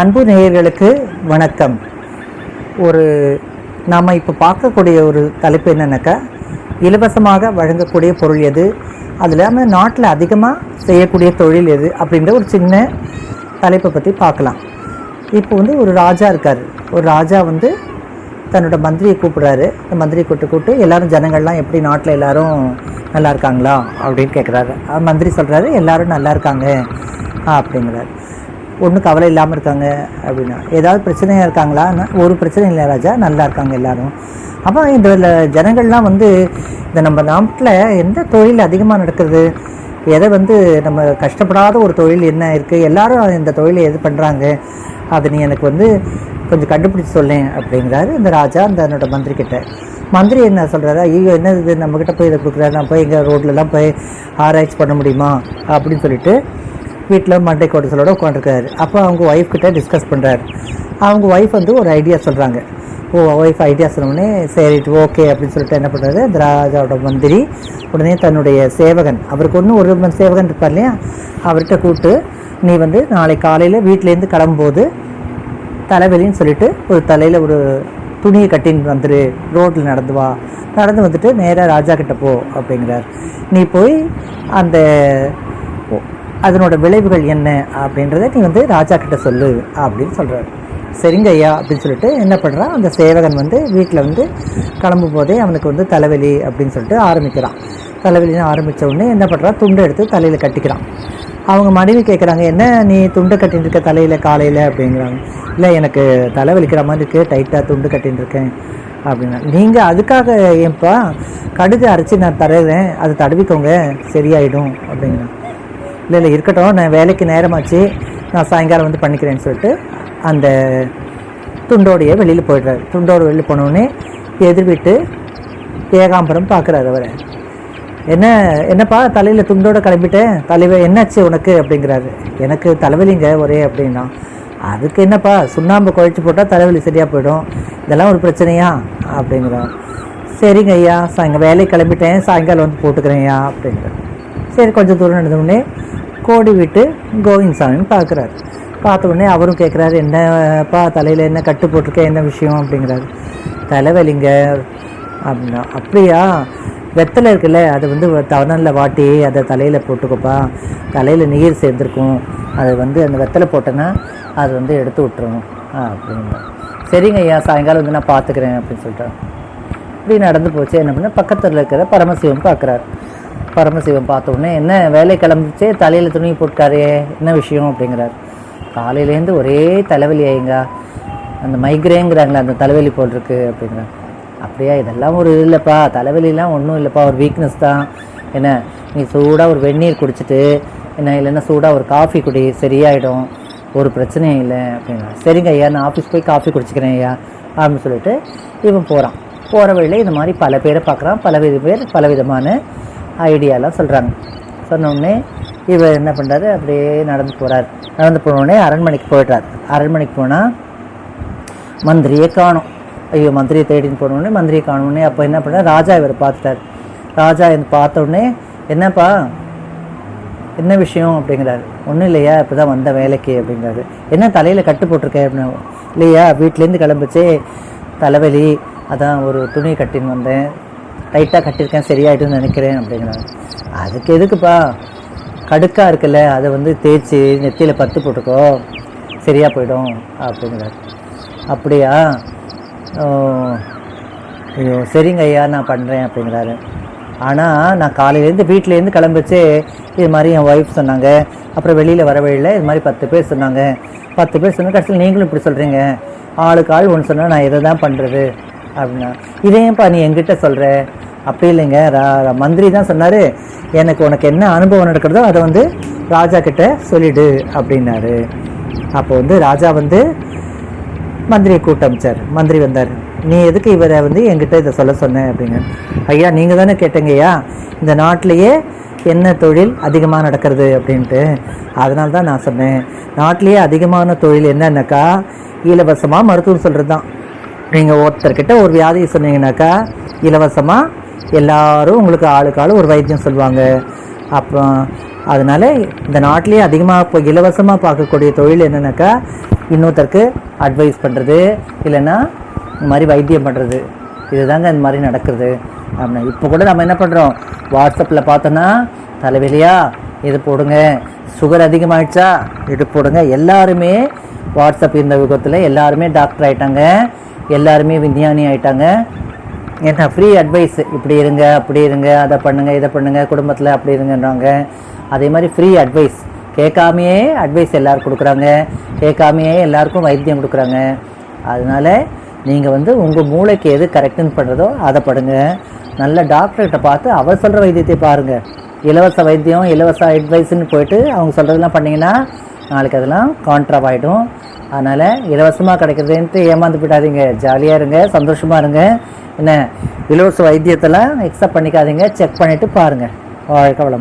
அன்பு நேயர்களுக்கு வணக்கம். ஒரு நாம் இப்போ பார்க்கக்கூடிய ஒரு தலைப்பு என்னென்னாக்கா இலவசமாக வழங்கக்கூடிய பொருள் எது அது இல்லாமல் நாட்டில் அதிகமாக செய்யக்கூடிய தொழில் எது அப்படின்ற ஒரு சின்ன தலைப்பை பற்றி பார்க்கலாம். இப்போ வந்து ஒரு ராஜா இருக்கார். ஒரு ராஜா வந்து தன்னோட மந்திரியை கூப்பிடுறாரு. இந்த மந்திரியை கூப்பிட்டு கூப்பிட்டு எல்லாரும் ஜனங்கள்லாம் எப்படி நாட்டில் எல்லோரும் நல்லா இருக்காங்களா அப்படின்னு கேட்குறாரு மந்திரி சொல்கிறாரு எல்லாரும் நல்லா இருக்காங்க அப்படிங்கிறாரு. ஒன்றும் கவலை இல்லாமல் இருக்காங்க அப்படின்னா. ஏதாவது பிரச்சனையாக இருக்காங்களா? ஒரு பிரச்சனை இல்லை ராஜா நல்லா இருக்காங்க எல்லாரும். அப்போ இந்த ஜனங்கள்லாம் வந்து இந்த நம்ம நாட்டில் எந்த தொழில் அதிகமாக நடக்குது? எதை வந்து நம்ம கஷ்டப்படாத ஒரு தொழில் என்ன இருக்குது எல்லாரும் இந்த தொழிலை எது பண்ணுறாங்க அதை நீ எனக்கு வந்து கொஞ்சம் கண்டுபிடிச்சி சொல்லேன் அப்படிங்கிறாரு இந்த ராஜா அந்த என்னோட மந்திரி கிட்ட. மந்திரி என்ன சொல்கிறாரு ஐயோ என்ன இது? நம்மக்கிட்ட போய் இதை கொடுக்குறாரு. நான் போய் எங்கள் ரோட்லலாம் போய் ஆராய்ச்சி பண்ண முடியுமா? அப்படின்னு சொல்லிட்டு வீட்டில் மண்டை கோட்டசலோட உட்காந்துருக்காரு அப்போ அவங்க ஒய்ஃப் கிட்டே டிஸ்கஸ் பண்ணுறாரு அவங்க ஒய்ஃப் வந்து ஒரு ஐடியா சொல்கிறாங்க ஓ ஒய்ஃப் ஐடியா சொன்னோடனே சரி ஓகே அப்படின்னு சொல்லிட்டு என்ன பண்ணுறாரு ராஜாவோட மந்திரி உடனே தன்னுடைய சேவகன் அவருக்கு ஒன்றும் ஒரு சேவகன் இருப்பார் இல்லையா? அவர்கிட்ட கூப்பிட்டு நீ வந்து நாளை காலையில் வீட்டிலேருந்து கிளம்பும்போது தலைவலின்னு சொல்லிட்டு ஒரு தலையில் ஒரு துணியை கட்டின்னு வந்துரு. ரோட்டில் நடந்து வா. நடந்து வந்துட்டு நேராக ராஜா கிட்ட போ அப்படிங்கிறார். நீ போய் அந்த அதனோட விளைவுகள் என்ன அப்படின்றத நீ வந்து ராஜா கிட்ட சொல்லு அப்படின்னு சொல்கிறார் சரிங்க ஐயா அப்படின்னு சொல்லிட்டு என்ன பண்ணுறான் அந்த சேவகன் வந்து வீட்டில் வந்து கிளம்பும் போதே அவனுக்கு வந்து தலைவலி அப்படின்னு சொல்லிட்டு ஆரம்பிக்கிறான். தலைவலின்னு ஆரம்பித்த உடனே என்ன பண்ணுறான் துண்டை எடுத்து தலையில் கட்டிக்கிறான். அவங்க மனைவி கேட்குறாங்க என்ன நீ துண்டு கட்டின்னு இருக்க தலையில் காலையில்? அப்படிங்கிறாங்க. இல்லை எனக்கு தலை வலிக்கிற மாதிரி இருக்குது டைட்டாக துண்டு கட்டின்னு இருக்கேன். அப்படின்னா நீங்கள் அதுக்காக ஏன்ப்பா கடுகு அரைச்சி நான் தரேன் அதை தடவிக்கோங்க சரியாயிடும். அப்படிங்கிறான். இல்லை இல்லை இருக்கட்டும். நான் வேலைக்கு நேரமாச்சு. நான் சாயங்காலம் வந்து பண்ணிக்கிறேன்னு சொல்லிட்டு அந்த துண்டோடைய வெளியில் போயிடுறாரு. துண்டோடு வெளியில் போனோடனே எதிர் வீட்டு ஏகாம்பரம் பார்க்குறாரு அவரை. என்ன என்னப்பா தலையில் துண்டோட கிளம்பிட்டேன். தலைவர் என்னாச்சு உனக்கு? அப்படிங்கிறாரு. எனக்கு தலைவலிங்க ஒரே அப்படின்னா. அதுக்கு என்னப்பா சுண்ணாம்பு குழைச்சி போட்டால் தலைவலி சரியாக போயிடும். இதெல்லாம் ஒரு பிரச்சனையா? அப்படிங்கிறோம் சரிங்க ஐயா சாயங்க வேலைக்கு கிளம்பிட்டேன். சாயங்காலம் வந்து போட்டுக்கிறேன் ஐயா அப்படிங்கிறேன் சரி கொஞ்சம் தூரம் நடந்தோடனே கோடி விட்டு கோவிந்த் சாமின்னு பார்க்குறாரு. பார்த்த உடனே அவரும் கேட்குறாரு என்னப்பா தலையில் என்ன கட்டு போட்டிருக்க? என்ன விஷயம்? அப்படிங்கிறாரு. தலைவலிங்க. அப்படின்னா அப்படியா? வெத்தலை இருக்குல்ல அது வந்து தவணனில் வாட்டி அதை தலையில் போட்டுக்கோப்பா. தலையில் நீர் சேர்ந்துருக்கும். அதை வந்து அந்த வெத்தலை போட்டேன்னா அது வந்து எடுத்து விட்டுரும் அப்படிங்க சரிங்க ஐயா சாயங்காலம் வந்து நான் பார்த்துக்கிறேன் அப்படின்னு சொல்லிட்டேன் இப்படி நடந்து போச்சு. என்ன பண்ண பக்கத்தில் இருக்கிற பரமசிவம் பார்க்குறாரு. பரமசிவம் பார்த்த உடனே என்ன வேலை கிளம்பிச்சு தலையில் துணி போட்டாரே என்ன விஷயம்? அப்படிங்கிறார். காலையிலேருந்து ஒரே தலைவலி ஆயிங்க அந்த மைக்ரேங்கிறாங்களே அந்த தலைவலி போல் இருக்கு அப்படிங்கிறாங்க அப்படியா இதெல்லாம் ஒரு இது இல்லைப்பா. தலைவலிலாம் ஒன்றும் இல்லைப்பா. ஒரு வீக்னஸ் தான். என்ன நீ சூடாக ஒரு வெந்நீர் குடிச்சிட்டு என்ன இல்லைன்னா சூடாக ஒரு காஃபி குடி சரியாயிடும். ஒரு பிரச்சனையும் இல்லை. அப்படின்னா சரிங்க ஐயா நான் ஆஃபீஸ் போய் காஃபி குடிச்சிக்கிறேன் ஐயா அப்படின்னு சொல்லிட்டு இவன் போகிறான் போகிற வழியில் இந்த மாதிரி பல பேரை பார்க்குறான். பல வித பேர் பல விதமான ஐடியாலாம் சொல்கிறாங்க சொன்னோடனே இவர் என்ன பண்ணுறாரு அப்படியே நடந்து போகிறார் நடந்து போனோடனே அரண்மனைக்கு போயிடுறார். அரண்மனைக்கு போனால் மந்திரியை காணும். ஐயோ மந்திரியை தேடின்னு போனோடனே மந்திரியை காணோடனே அப்போ என்ன பண்ணார் ராஜா இவர் பார்த்துட்டார். ராஜா இதை பார்த்த உடனே என்னப்பா என்ன விஷயம் அப்படிங்கிறாரு. ஒன்றும் இல்லையா இப்போ தான் வந்த வேலைக்கு அப்படிங்கிறாரு. என்ன தலையில் கட்டு போட்டிருக்கேன் அப்படின்னு இல்லையா வீட்டிலேருந்து கிளம்பிச்சே தலைவலி அதான் ஒரு துணி கட்டின்னு வந்தேன். டைட்டாக கட்டியிருக்கேன் சரியாயிட்டுன்னு நினைக்கிறேன் அப்படிங்கிறாரு அதுக்கு எதுக்குப்பா? கடுக்காக இருக்குல்ல அதை வந்து தேய்ச்சி நெத்தியில் பத்து போட்டுக்கோ சரியாக போயிடும் அப்படிங்கிறாரு. அப்படியா? ஐயோ சரிங்க ஐயா நான் பண்ணுறேன் அப்படிங்கிறாரு. ஆனால் நான் காலையிலேருந்து வீட்டிலேருந்து கிளம்பிச்சு இது மாதிரி என் ஒய்ஃப் சொன்னாங்க. அப்புறம் வெளியில் வர வழியில் இது மாதிரி பத்து பேர் சொன்னாங்க. பத்து பேர் சொன்ன கடைசியில் நீங்களும் இப்படி சொல்கிறீங்க ஆளுக்கு ஆள் ஒன்று சொன்னால் நான் இதை தான் பண்ணுறது அப்படின்னா இதேப்பா நீ என்கிட்ட சொல்கிற அப்படி இல்லைங்க. ரா- ரா- மந்திரி தான் சொன்னார் எனக்கு உனக்கு என்ன அனுபவம் நடக்கிறதோ அதை வந்து ராஜா கிட்ட சொல்லிடு அப்படின்னாரு. அப்போ வந்து ராஜா வந்து மந்திரியை கூட்டமிச்சார் மந்திரி வந்தார் நீ எதுக்கு இவரை வந்து என்கிட்ட இதை சொல்ல சொன்னேன் அப்படின்னு. ஐயா நீங்கள் தானே கேட்டீங்கய்யா இந்த நாட்டிலேயே என்ன தொழில் அதிகமாக நடக்கிறது? அப்படின்ட்டு. அதனால தான் நான் சொன்னேன். நாட்டிலேயே அதிகமான தொழில் என்னன்னாக்கா? இலவசமாக மருத்துவம் சொல்கிறது தான் நீங்கள் ஒருத்தர்கிட்ட ஒரு வியாதியை சொன்னீங்கன்னாக்கா இலவசமாக எல்லாரும் உங்களுக்கு ஆளுக்கு ஆள் ஒரு வைத்தியம் சொல்லுவாங்க அப்புறம் அதனால் இந்த நாட்டிலேயே அதிகமாக இப்போ இலவசமாக பார்க்கக்கூடிய தொழில் என்னன்னாக்கா இன்னொருத்தருக்கு அட்வைஸ் பண்ணுறது இல்லைன்னா இந்த மாதிரி வைத்தியம் பண்ணுறது இதுதாங்க இந்த மாதிரி நடக்குது அப்படின்னா இப்போ கூட நம்ம என்ன பண்ணுறோம் வாட்ஸ்அப்பில் பார்த்தோன்னா தலைவலியா இது போடுங்க. சுகர் அதிகமாகிடுச்சா இது போடுங்க. எல்லாருமே வாட்ஸ்அப் இந்த யுகத்தில் எல்லாருமே டாக்டர் ஆகிட்டாங்க எல்லாருமே விஞ்ஞானி ஆயிட்டாங்க. ஏன்னா ஃப்ரீ அட்வைஸ் இப்படி இருங்க அப்படி இருங்க அதை பண்ணுங்கள் இதை பண்ணுங்கள் குடும்பத்தில் அப்படி இருங்கன்றாங்க. அதே மாதிரி ஃப்ரீ அட்வைஸ் கேட்காமையே அட்வைஸ் எல்லாரும் கொடுக்குறாங்க. கேட்காமையே எல்லாருக்கும் வைத்தியம் கொடுக்குறாங்க. அதனால் நீங்கள் வந்து உங்கள் மூளைக்கு எது கரெக்டுன்னு பண்ணுறதோ அதை படுங்க நல்ல டாக்டர்கிட்ட பார்த்து அவர் சொல்கிற வைத்தியத்தை பாருங்கள் இலவச வைத்தியம் இலவச அட்வைஸ்ன்னு போயிட்டு அவங்க சொல்கிறதெல்லாம் பண்ணிங்கன்னா நாளைக்கு அதெல்லாம் கான்ட்ராப் ஆகிடும் அதனால் இலவசமாக கிடைக்கிறதுன்ட்டு ஏமாந்து போயிடாதீங்க. ஜாலியாக இருங்க சந்தோஷமாக இருங்க. என்ன இலவச வைத்தியத்தெல்லாம் எக்ஸப்ட் பண்ணிக்காதீங்க. செக் பண்ணிவிட்டு பாருங்கள் வாழ்க்கை வளம்